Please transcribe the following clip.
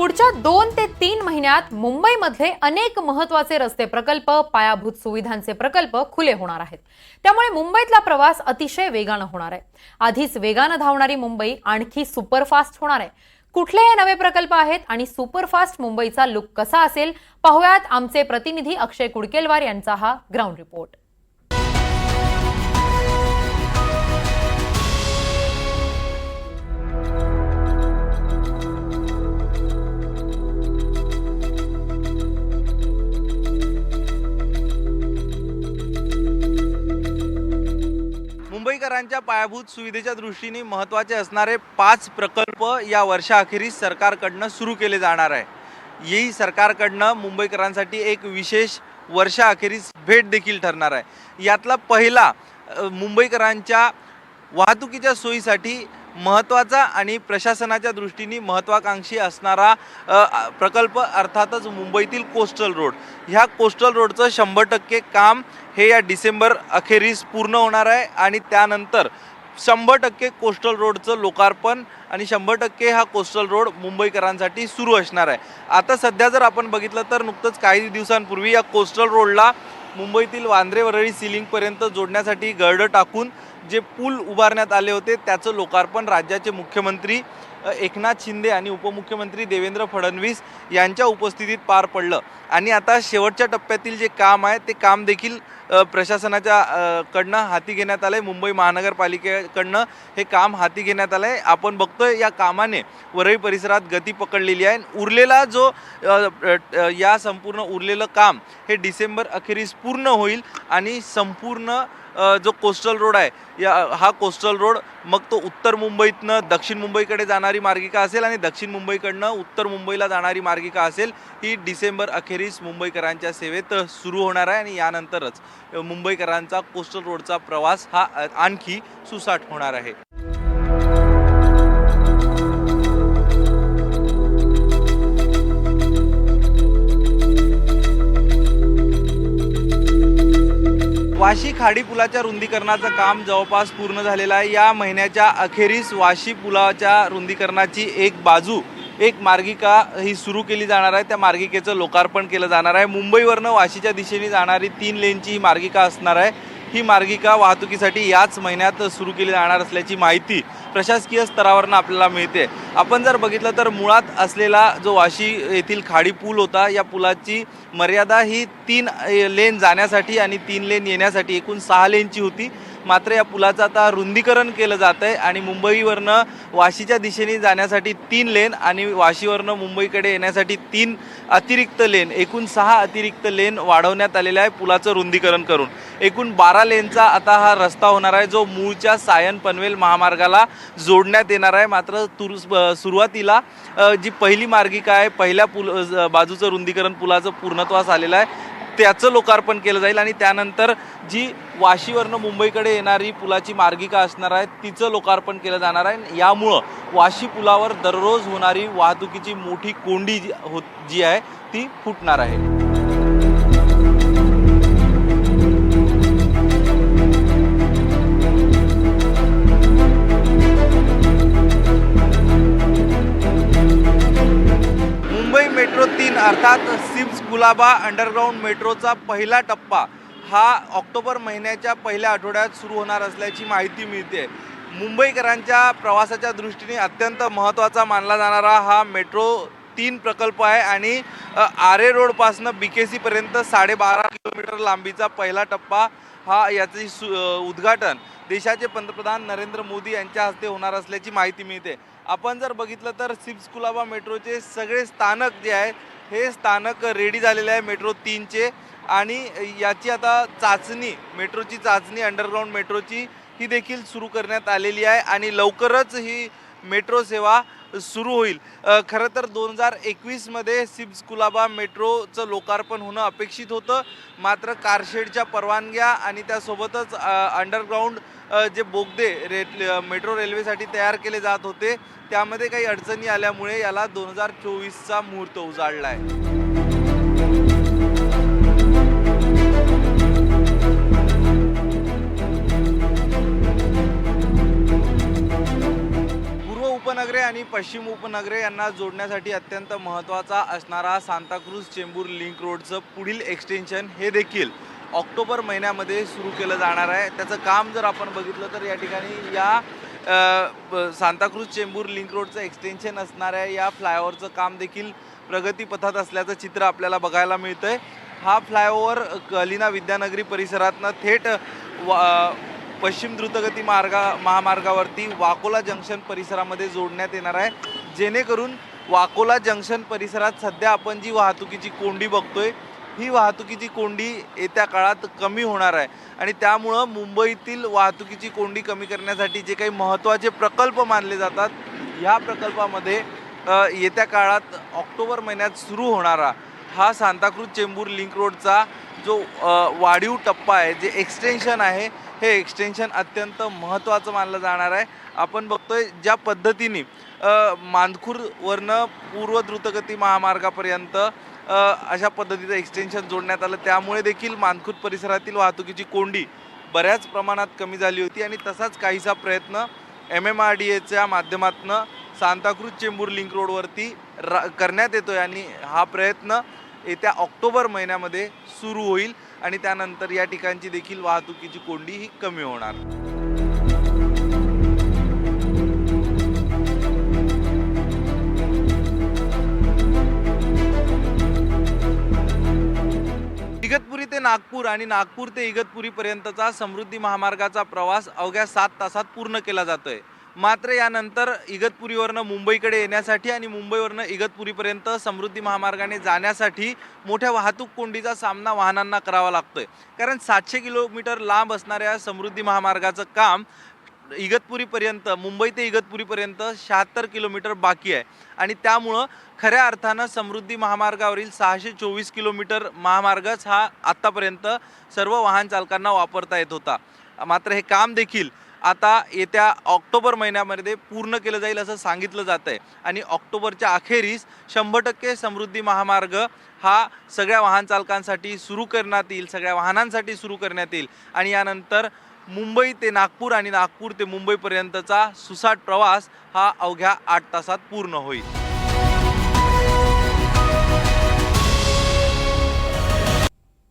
पुढच्या दोन ते तीन महिन्यात मुंबईमधले अनेक महत्त्वाचे रस्ते प्रकल्प पायाभूत सुविधांचे प्रकल्प खुले होणार आहेत. त्यामुळे मुंबईतला प्रवास अतिशय वेगानं होणार आहे. आधीच वेगानं धावणारी मुंबई आणखी सुपरफास्ट होणार आहे. कुठले हे नवे प्रकल्प आहेत आणि सुपरफास्ट मुंबईचा लुक कसा असेल पाहुयात आमचे प्रतिनिधी अक्षय कुडकेलवार यांचा हा ग्राउंड रिपोर्ट. मुंबईकरांच्या पायाभूत सुविधेच्या दृष्टीने महत्त्वाचे असणारे पाच प्रकल्प या वर्षाअखेरीस सरकारकडनं सुरू केले जाणार आहे. ही सरकारकडनं मुंबईकरांसाठी एक विशेष वर्षाअखेरीस भेट देखील ठरणार आहे. यातला पहिला मुंबईकरांच्या वाहतुकीच्या सोयीसाठी महत्त्वाचा आणि प्रशासनाच्या दृष्टीने महत्त्वाकांक्षी असणारा प्रकल्प अर्थातच मुंबईतील कोस्टल रोड. ह्या कोस्टल रोडचं शंभर टक्के काम हे या डिसेंबर अखेरीस पूर्ण होणार आहे आणि त्यानंतर शंभर टक्के कोस्टल रोडचं लोकार्पण आणि शंभर टक्के हा कोस्टल रोड मुंबईकरांसाठी सुरू असणार आहे. आता सध्या जर आपण बघितलं तर नुकतंच काही दिवसांपूर्वी या कोस्टल रोडला मुंबईतील वांद्रे वरळी सिलिंगपर्यंत जोडण्यासाठी गर्ड टाकून जे पूल उभारण्यात आले होते त्याचं लोकार्पण राज्याचे मुख्यमंत्री एकनाथ शिंदे आणि उपमुख्यमंत्री देवेंद्र फडणवीस यांच्या उपस्थितीत पार पडलं. आणि आता शेवटच्या टप्प्यातील जे काम आहे ते काम देखील प्रशासनाच्या कडनं हाती घेण्यात आलं आहे मुंबई महानगरपालिकेकडनं हे काम हाती घेण्यात आलं आहे आपण बघतोय या कामाने वरळी परिसरात गती पकडलेली आहे. उरलेला जो या संपूर्ण उरलेलं काम हे डिसेंबर अखेरीस पूर्ण होईल आणि संपूर्ण जो कोस्टल रोड आहे या हा कोस्टल रोड मग तो उत्तर मुंबईतनं दक्षिण मुंबईकडे जाणारी मार्गिका असेल आणि दक्षिण मुंबईकडनं उत्तर मुंबईला जाणारी मार्गिका असेल ही डिसेंबर अखेरीस मुंबईकरांच्या सेवेत सुरू होणार आहे आणि यानंतरच मुंबईकरांचा कोस्टल रोडचा प्रवास हा आणखी सुसाट होणार आहे. वाशी खाडी पुलाच्या रुंदीकरणाचं काम जवळपास पूर्ण झालेलं आहे. या महिन्याच्या अखेरीस वाशी पुलाच्या रुंदीकरणाची एक बाजू एक मार्गिका ही सुरू केली जाणार आहे. त्या मार्गिकेचं लोकार्पण केलं जाणार आहे. मुंबईवरनं वाशीच्या दिशेने जाणारी तीन लेनची ही मार्गिका असणार आहे. ही मार्गिका वाहतुकीसाठी याच महिन्यात सुरू केली जाणार असल्याची माहिती प्रशासकीय स्तरावरनं आपल्याला मिळते. आपण जर बघितलं तर मुळात असलेला जो वाशी येथील खाडी पूल होता या पुलाची मर्यादा ही तीन लेन जाण्यासाठी आणि तीन लेन येण्यासाठी एकूण सहा लेनची होती. मात्र या पुलाचं आता रुंदीकरण केलं जात आहे आणि मुंबईवरनं वाशीच्या दिशेने जाण्यासाठी तीन लेन आणि वाशीवरनं मुंबईकडे येण्यासाठी तीन अतिरिक्त लेन एकूण सहा अतिरिक्त लेन वाढवण्यात आलेलं आहे पुलाचं रुंदीकरण करून. एकूण बारा लेनचा आता हा रस्ता होणार आहे जो मूळच्या सायन पनवेल महामार्गाला जोडण्यात येणार आहे. मात्र तुर सुरुवातीला जी पहिली मार्गिका आहे पहिल्या पुल बाजूचं रुंदीकरण पुलाचं पूर्णत्वास आलेलं आहे. त्याचं लोकार्पण केलं जाईल आणि त्यानंतर जी वाशीवरनं मुंबईकडे येणारी पुलाची मार्गिका असणार आहे तिचं लोकार्पण केलं जाणार आहे. यामुळं वाशी पुलावर दररोज होणारी वाहतुकीची मोठी कोंडी जी हो जी आहे ती फुटणार आहे. अर्थात सिम्स कुलाबा अंडरग्राऊंड मेट्रोचा पहिला टप्पा हा ऑक्टोबर महिन्याच्या पहिल्या आठवड्यात सुरू होणार असल्याची माहिती मिळते. मुंबईकरांच्या प्रवासाच्या दृष्टीने अत्यंत महत्त्वाचा मानला जाणारा हा मेट्रो तीन प्रकल्प आहे आणि आरे रोडपासनं बी के सीपर्यंत साडेबारा किलोमीटर लांबीचा पहिला टप्पा हा याचे सु उद्घाटन देशाचे पंतप्रधान नरेंद्र मोदी यांच्या हस्ते होणार असल्याची माहिती मिळते. आपण जर बघितलं तर सिप्स कुलाबा मेट्रोचे सगळे स्थानक जे आहे हे स्थानक रेडी झालेले आहे मेट्रो तीनचे. आणि याची आता चाचणी मेट्रोची चाचणी अंडरग्राऊंड मेट्रोची ही देखील सुरू करण्यात आलेली आहे. आणि लवकरच ही मेट्रो सेवा सुरू होईल. खरं तर दोन हजार एकवीसमध्ये सिप्स कुलाबा मेट्रोचं लोकार्पण होणं अपेक्षित होतं. मात्र कारशेडच्या परवानग्या आणि त्यासोबतच अंडरग्राऊंड जे बोगदे रे मेट्रो रेल्वेसाठी तयार केले जात होते त्यामध्ये काही अडचणी आल्यामुळे याला दोन हजार चोवीसचा मुहूर्त उजाडला आहे उपनगरे आणि पश्चिम उपनगरे यांना जोडण्यासाठी अत्यंत महत्त्वाचा असणारा सांताक्रूज चेंबूर लिंक रोडचं पुढील एक्सटेन्शन हे देखील ऑक्टोबर महिन्यामध्ये सुरू केलं जाणार आहे. त्याचं काम जर आपण बघितलं तर या ठिकाणी या सांताक्रूज चेंबूर लिंक रोडचं एक्सटेन्शन असणाऱ्या या फ्लायओव्हरचं काम देखील प्रगतीपथात असल्याचं चित्र आपल्याला बघायला मिळतं आहे हा फ्लायओव्हर कलिना विद्यानगरी परिसरातनं थेट वा पश्चिम द्रुतगती मार्गा महामार्गावरती वाकोला जंक्शन परिसरामध्ये जोडण्यात येणार आहे. जेणेकरून वाकोला जंक्शन परिसरात सध्या आपण जी वाहतुकीची कोंडी बघतोय ही वाहतुकीची कोंडी येत्या काळात कमी होणार आहे. आणि त्यामुळं मुंबईतील वाहतुकीची कोंडी कमी करण्यासाठी जे काही महत्त्वाचे प्रकल्प मानले जातात ह्या प्रकल्पामध्ये येत्या काळात ऑक्टोबर महिन्यात सुरू होणारा हा सांताक्रूज चेंबूर लिंक रोडचा जो वाढीव टप्पा आहे जे एक्सटेन्शन आहे हे एक्सटेन्शन अत्यंत महत्त्वाचं मानलं जाणार आहे. आपण बघतोय ज्या पद्धतीने अ, मानखूरवरनं पूर्व द्रुतगती महामार्गापर्यंत अशा पद्धतीचं एक्सटेन्शन जोडण्यात आलं. त्यामुळे देखील मानखूर परिसरातील वाहतुकीची कोंडी बऱ्याच प्रमाणात कमी झाली होती आणि तसाच काहीसा प्रयत्न एम एम आर डी एच्या माध्यमातून सांताक्रूज चेंबूर लिंक रोडवरती रा करण्यात येतोय. आणि हा प्रयत्न येत्या ऑक्टोबर महिन्यामध्ये सुरू होईल. आणि त्यानंतर या ठिकाणची देखील वाहतुकीची कोंडी ही कमी होणार. इगतपुरी ते नागपूर आणि नागपूर ते इगतपुरीपर्यंतचा समृद्धी महामार्गाचा प्रवास अवघ्या सात तासात पूर्ण केला जातोय. मात्र यानंतर इगतपुरीवरनं मुंबईकडे येण्यासाठी आणि मुंबईवरनं इगतपुरीपर्यंत समृद्धी महामार्गाने जाण्यासाठी मोठ्या वाहतूक कोंडीचा सामना वाहनांना करावा लागतोय. कारण सातशे किलोमीटर लांब असणाऱ्या समृद्धी महामार्गाचं काम इगतपुरीपर्यंत मुंबई ते इगतपुरीपर्यंत शहात्तर किलोमीटर बाकी आहे. आणि त्यामुळं खऱ्या अर्थानं समृद्धी महामार्गावरील सहाशे चोवीस किलोमीटर महामार्गच हा आत्तापर्यंत सर्व वाहन चालकांना वापरता येत होता. मात्र हे काम देखील आता येत्या ऑक्टोबर महिन्यामध्ये पूर्ण केलं जाईल असं सांगितलं जात आहे आणि ऑक्टोबरच्या अखेरीस शंभर टक्के समृद्धी महामार्ग हा सगळ्या वाहन चालकांसाठी सुरू करण्यात येईल सगळ्या वाहनांसाठी सुरू करण्यात येईल. आणि यानंतर मुंबई ते नागपूर आणि नागपूर ते मुंबईपर्यंतचा सुसाट प्रवास हा अवघ्या आठ तासात पूर्ण होईल.